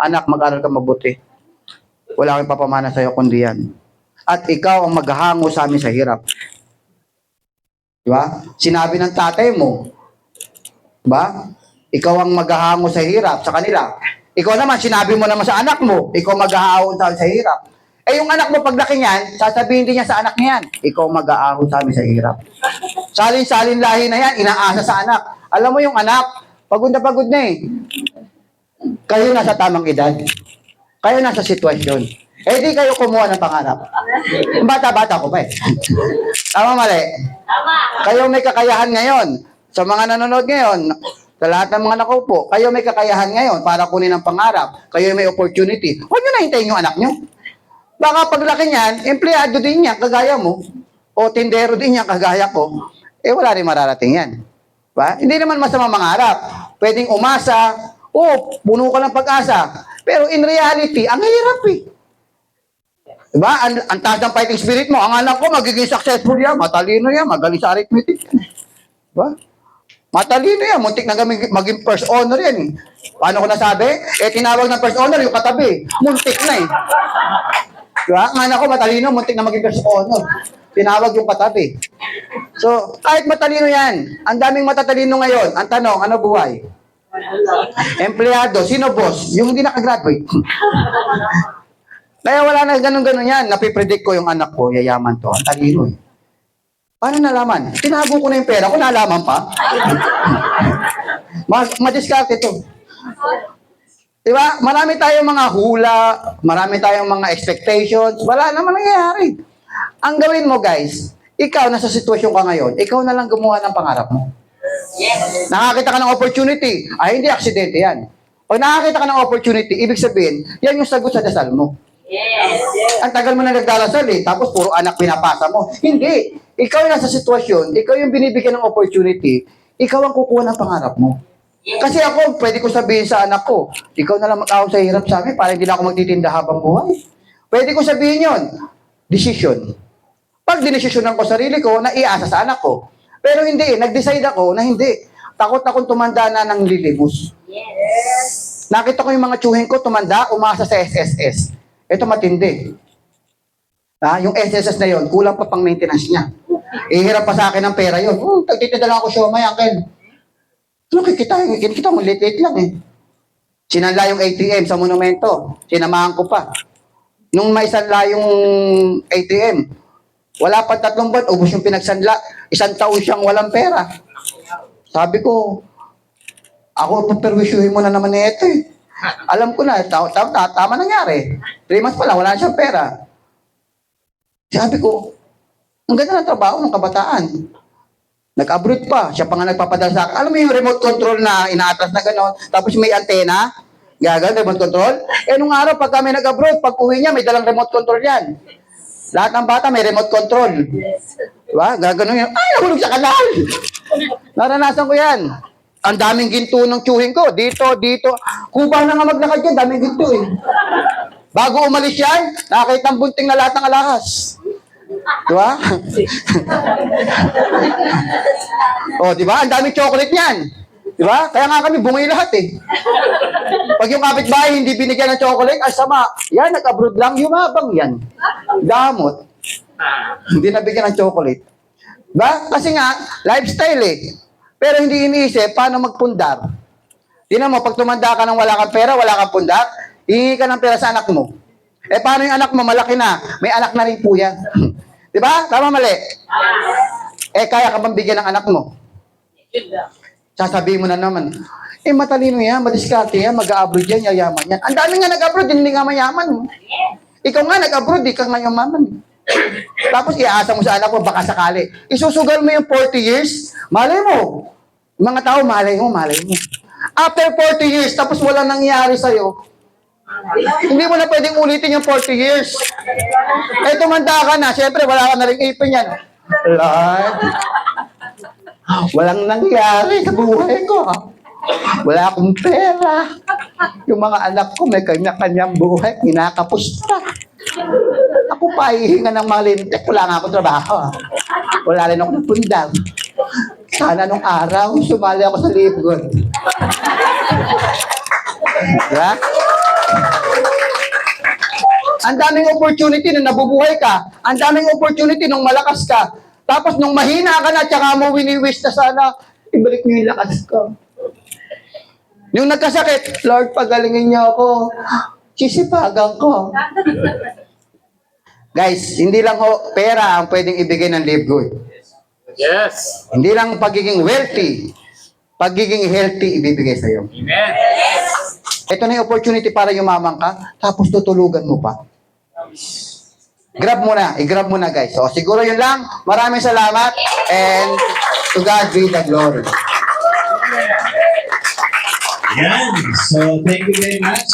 Anak, mag-aral ka mabuti. Wala akong papamana sa'yo kundi yan. At ikaw ang maghahango sa amin sa hirap. Di ba? Sinabi ng tatay mo, di ba? Ikaw ang maghahango sa hirap sa kanila. Ikaw naman, sinabi mo naman sa anak mo, ikaw maghahango sa, sa hirap. Eh yung anak mo paglaki niyan, sasabihin din niya sa anak niyan, ikaw mag-aahon sa amin sa hirap. Salin-salin lahi na yan, inaasa sa anak. Alam mo yung anak, pagod na pagod na eh. Kayo nasa tamang edad. Kayo nasa sitwasyon. Eh di kayo kumuha ng pangarap. Bata-bata ko pa eh. Tama mali? Kayo may kakayahan ngayon. Sa mga nanonood ngayon, sa lahat ng mga nakaupo, kayo may kakayahan ngayon para kunin ang pangarap. Kayo may opportunity. Huwag nyo na hintayin yung anak nyo. Baka paglaki niyan, empleyado din niya, kagaya mo. O tindero din niya, kagaya ko. Eh, wala rin mararating yan. Ba? Hindi naman masama mangarap. Pwedeng umasa, o puno ka ng pag-asa. Pero in reality, ang hirap eh. Diba? Ang, ang taas ng fighting spirit mo. Ang anak ko, magiging successful yan. Matalino yan. Magaling sa arithmetic. Diba? Matalino yan. Muntik na gaming, maging first honor yan eh. Paano ko nasabi? Eh, tinawag ng first honor yung katabi. Muntik na eh. Diba? Ang anak ko, matalino. Muntik na maging first honor. Tinawag yung katabi. So, kahit matalino yan, ang daming matatalino ngayon. Ang tanong, ano buhay? Empleyado, sino boss? Yung hindi nakagraduate. Kaya wala na ganun-ganun yan. Napipredict ko yung anak ko, yayaman to. Ang talino eh. Paano nalaman? Tinago ko na yung pera ko, nalaman pa. Ma madiskarte to. Diba? Marami tayong mga hula, marami tayong mga expectations, wala naman nangyayari. Ang gawin mo guys, ikaw nasa sitwasyon ka ngayon, ikaw na lang gumawa ng pangarap mo. Nakakita ka ng opportunity, ay hindi aksidente yan. O nakakita ka ng opportunity, ibig sabihin, yan yung sagot sa dasal mo. Ang tagal mo na nagdarasal eh, tapos puro anak pinapasa mo. Hindi. Ikaw yung nasa sitwasyon, ikaw yung binibigyan ng opportunity, ikaw ang kukuha ng pangarap mo. Kasi ako, pwede ko sabihin sa anak ko, ikaw na lang mag-ahon sa hirap sa amin para hindi na ako magtitinda habang buhay. Pwede ko sabihin yon decision. Pag dinesisyonan ko sarili ko, na iasa sa anak ko. Pero hindi, nag-decide ako na hindi. Takot akong tumanda na ng lilibus. Nakita ko yung mga tsuhin ko tumanda, umasa sa SSS. Ito matindi. Ha? Yung SSS na yon, kulang pa pang maintenance niya. Ihirap pa sa akin ng pera yun. Oh, tagtitinda lang ako siomay, uncle. Ano kikita? Kinikita mo, late lang eh. Sinanla yung ATM sa monumento. Sinamahan ko pa. Nung may sanla yung ATM, wala pa tatlong buwan, ubos yung pinagsanla. Isang taon siyang walang pera. Sabi ko, ako paperwisyuhin mo na naman na ito eh. Alam ko na, ta- ta- ta- tama nangyari. Three months pa wala na siyang pera. Sabi ko, ang ganda ng trabaho ng kabataan. Nag-abroad pa. Siya pa nga nagpapadala sa akin. Alam mo yung remote control na inaatras na gano'n, tapos may antena, gagal, remote control. Eh, nung araw, pag kami nag-abroad, pag uwi niya, may dalang remote control yan. Lahat ng bata may remote control. Diba? Gaganon yun. Ay, nahulog sa kanal! Naranasan ko yan. Ang daming ginto ng tsuhin ko. Dito, dito. Kuba na nga maglakad yan, daming ginto eh. Bago umalis yan, nakakita ang bunting na lahat ng alahas. Diba? oh, di ba? Ang daming chocolate niyan. Di ba? Kaya nga kami bungi lahat eh. Pag yung kapitbahay hindi binigyan ng chocolate, ay sama. Yan, nag-abroad lang, yumabang yan. Damot. Hindi nabigyan ng chocolate. Ba? Kasi nga, lifestyle eh. Pero hindi iniisip paano magpundar. Tingnan mo, pag tumanda ka ng wala kang pera, wala kang pundar, hihingi ka ng pera sa anak mo. Eh, paano yung anak mo? Malaki na. May anak na rin po yan. Di ba? Tama mali? Eh, kaya ka bang bigyan ng anak mo? Sasabihin mo na naman, eh, matalino yan, madiskarte yan, mag-a-abroad yan, yayaman yan. Ang dami nga nag-abroad, hindi nga mayaman. Ikaw nga nag-abroad, di ka nga yaman. Tapos iaasa mo sa anak mo, baka sakali. Isusugal mo yung 40 years, malay mo. Mga tao, malay mo, malay mo. After 40 years, tapos walang nangyari sa'yo, hindi mo na pwedeng ulitin yung 40 years. Eh, tumanda ka na, syempre, wala ka na rin ipin yan. Lord, walang nangyari sa buhay ko. Wala akong pera. Yung mga anak ko may kanya-kanyang buhay, kinakapos pa. Ako pa hihinga ng mga lintik, wala nga akong trabaho. ah. Wala rin ako ng pundang. Sana nung araw, sumali ako sa libgon. Diba? Ang daming opportunity na nabubuhay ka. Ang daming opportunity nung malakas ka. Tapos nung mahina ka na, tsaka mo wini-wish na sana, ibalik mo yung lakas ko. Yung nagkasakit, Lord, pagalingin niyo ako. Sisipagan ko. Guys, hindi lang ho pera ang pwedeng ibigay ng live good. Yes. Hindi lang pagiging wealthy, pagiging healthy ibibigay sa'yo. Amen. Ito na yung opportunity para yumaman ka, tapos tutulugan mo pa. Grab mo na, i-grab mo na guys. So siguro yun lang. Maraming salamat and to God be the glory. Yan. So, thank you very much.